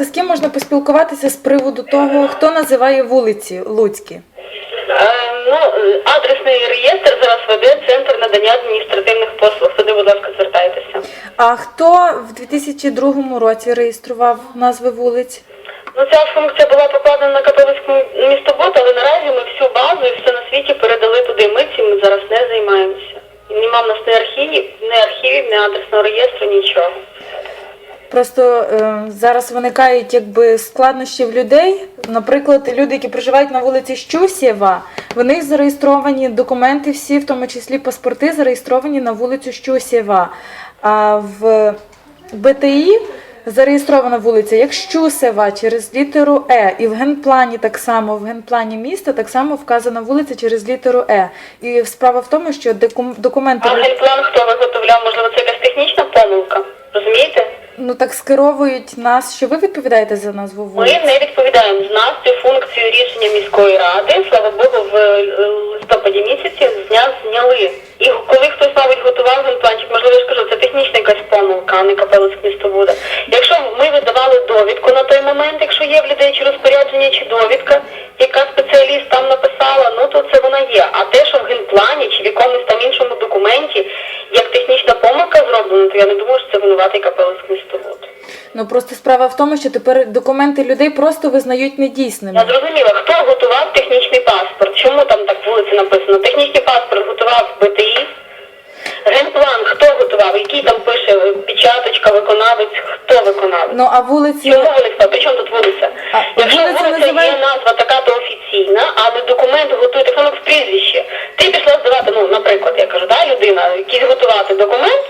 З ким можна поспілкуватися з приводу того, хто називає вулиці Луцькі? Е, Ну, е, адресний реєстр зараз веде центр надання адміністративних послуг. Туди, будь ласка, звертайтеся. А хто в 2002 році реєстрував назви вулиць? Ну, ця функція була покладена на католицьку містобуд, але наразі ми всю базу і все на світі передали туди. Ми цим зараз не займаємося. Нема в нас ні архівів, ні архівів, ні адресного реєстру, нічого. Просто е, зараз виникають якби складнощі в людей. Наприклад, люди, які проживають на вулиці Щусєва, в них зареєстровані документи, всі, в тому числі паспорти, зареєстровані на вулицю Щусєва. А в БТІ зареєстрована вулиця як Щусева через літеру Е. І в генплані так само, в генплані міста так само вказана вулиця через літеру Е. І справа в тому, що документи А генплан хто виготовляв? Можливо, це якась технічна помилка? Розумієте? Ну так скеровують нас, що ви відповідаєте за назву Ми не відповідаємо з нас цю функцію рішення міської ради. Слава Богу, в е, листопаді місяці зня зняли. І коли хтось, мабуть, готував генпланчик, можливо, я ж кажу, це технічна якась помилка, а не капелець містобуда. Якщо ми видавали довідку на той момент, якщо є в людей чи розпорядження, чи довідка, справа в тому, що тепер документи людей просто визнають недійсними. Я зрозуміла, хто готував технічний паспорт? Чому там так вулиці написано? Технічний паспорт готував БТІ. Генплан хто готував? Який там пише е, печаточка, виконавець, хто виконавець? Ну а вулиці Чому встали? При чому тут вулиця? А, Якщо вулиця вулиця називає- є назва така, то офіційна, але документ готує так само в прізвище. Ти пішла здавати, ну, наприклад, я кажу, да, людина, якийсь готувати документ,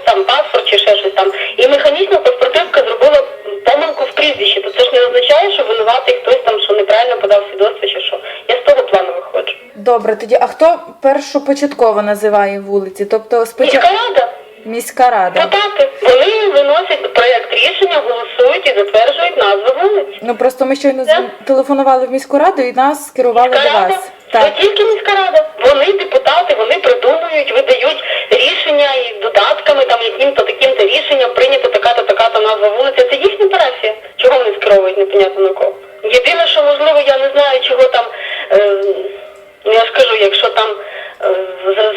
добре, тоді а хто першопочатково називає вулиці? Тобто Міська рада, міська рада. депутати, вони виносять проєкт рішення, голосують і затверджують назву вулиць. Ну просто ми щойно Так. з- телефонували в міську раду і нас скерували Міська до рада, вас. це Так. тільки міська рада. Вони депутати, вони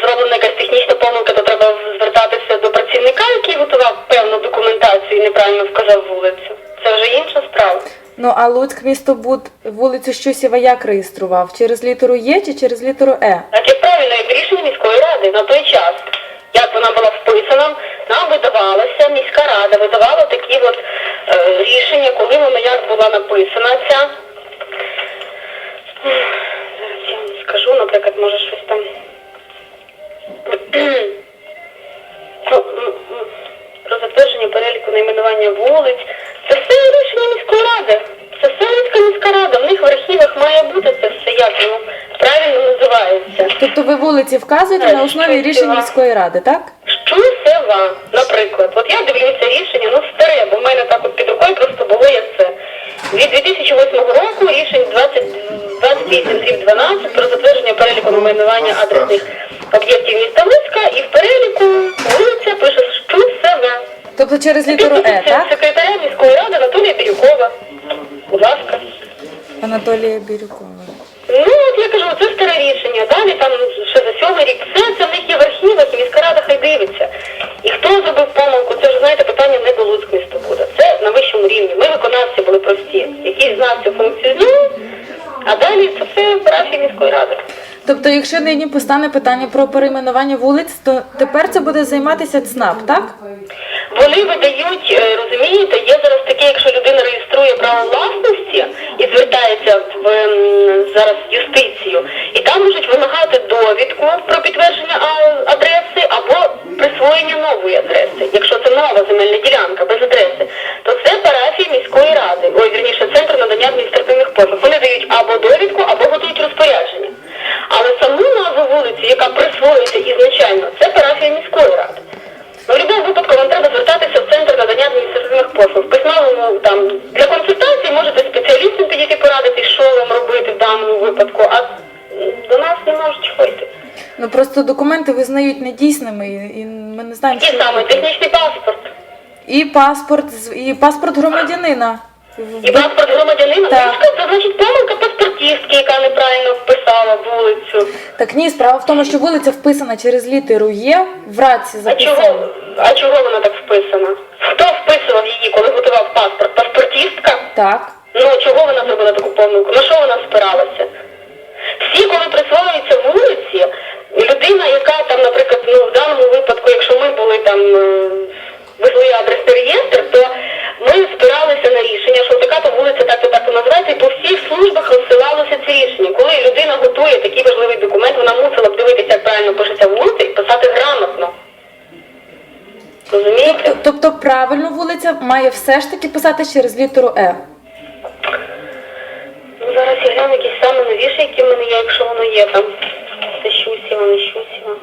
зроблена якась технічна помилка, то треба звертатися до працівника, який готував певну документацію і неправильно вказав вулицю. Це вже інша справа. Ну а Луцьк містобуд вулицю Щусєва як реєстрував? Через літеру Є чи через літеру Е? Так як правильно, як рішення міської ради на той час, як вона була вписана, нам видавалася міська рада, видавала такі от е, рішення, коли вона як була написана ця. Зараз я вам скажу, наприклад, може щось там. Ну, Про затвердження переліку найменування вулиць. Це все рішення міської ради. Це все Луцька міська рада. В них в архівах має бути це все, як воно правильно називається. Тобто ви вулиці вказуєте на основі рішень міської ради, так? Щусева, наприклад. От я дивлюся рішення, ну старе, бо в мене так от під рукою просто було як це. Від 2008 року рішень 20, 28 12 про затвердження переліку найменування адресних об'єктів міста Луцька і в переліку вулиця пише Щусева. Тобто через літеру Е, так? секретаря міської ради Анатолія Бірюкова. Будь ласка. Анатолія Бірюкова. Ну, от я кажу, це старе рішення. Далі там ще за сьомий рік. Все це в них є в архівах, і міська рада хай дивиться. І хто зробив помилку, це вже знаєте питання не до Луцької буде. Це на вищому рівні. Ми виконавці були прості. Який з нас цю функцію зняв, а далі це все в парафії міської ради. Тобто, якщо нині постане питання про перейменування вулиць, то тепер це буде займатися ЦНАП, так? Вони видають, е, розумієте, є зараз таке, якщо людина реєструє право власності і звертається в м, зараз юстицію, і там можуть вимагати довідку про підтвердження адреси або присвоєння нової адреси. Якщо це нова земельна ділянка без адреси, то це парафії міської ради, ой, вірніше, центр надання адміністративних послуг. Вони дають або довідку, для консультації можете спеціалістам підійти порадити, що вам робити в даному випадку, а до нас не можуть ходити. Ну просто документи визнають недійсними, і ми не знаємо, Ті що саме робити. технічний паспорт. І паспорт, з- і паспорт громадянина. І паспорт громадянина, Так. ну, ж кажу, це значить помилка паспортістки, яка неправильно вписала вулицю. Так ні, справа в тому, що вулиця вписана через літеру Є, в раці А чого, а чого Так. Ну чого вона зробила таку помилку? На що вона спиралася? Всі, коли присвоюються вулиці, людина, яка там, наприклад, ну в даному випадку, якщо ми були там е, везли адресний реєстр, то ми спиралися на рішення, що така то вулиця так то так то називається, і по всіх службах розсилалося ці рішення. Коли людина готує такий важливий документ, вона мусила б дивитися, як правильно пишеться вулиця і писати грамотно. Розумієте? Тобто, правильно вулиця має все ж таки писати через літеру Е. Ну, зараз я гляну якісь саме новіші, які в мене є, якщо воно є там. Це Щусєва, не Щусєва.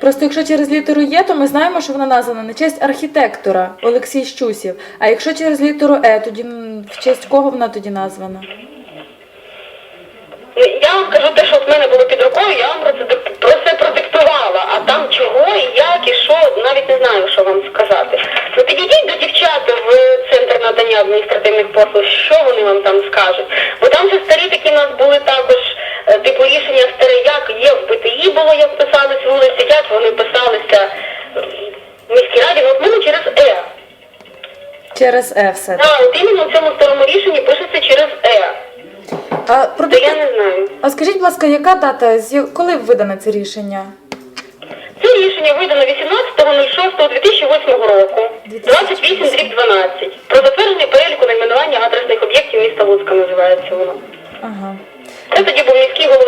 Просто якщо через літеру Є, то ми знаємо, що вона названа на честь архітектора Олексій Щусів. А якщо через літеру Е, тоді в честь кого вона тоді названа? Ну, Я вам скажу те, що в мене було під рукою, я вам про це продиктувала. А там чого і як, і що, навіть не знаю, що вам сказати. Ви підійдіть до дівчат в центр надання адміністративних послуг, що вони вам там скажуть. Бо там же старі такі в нас були також, е, типу рішення старе, як є в БТІ було, як писались вулиці, як вони писалися в міській раді, от мене через Е. Через Е все. Так, от іменно в цьому старому рішенні пишеться через Е. А, То продикти- я не знаю. а скажіть, будь ласка, яка дата, коли видане це рішення? Це рішення видано 18.06.2008 року, 28 дріб 12. Про затвердження переліку найменування адресних об'єктів міста Луцька називається воно. Ага. Це тоді був міський голова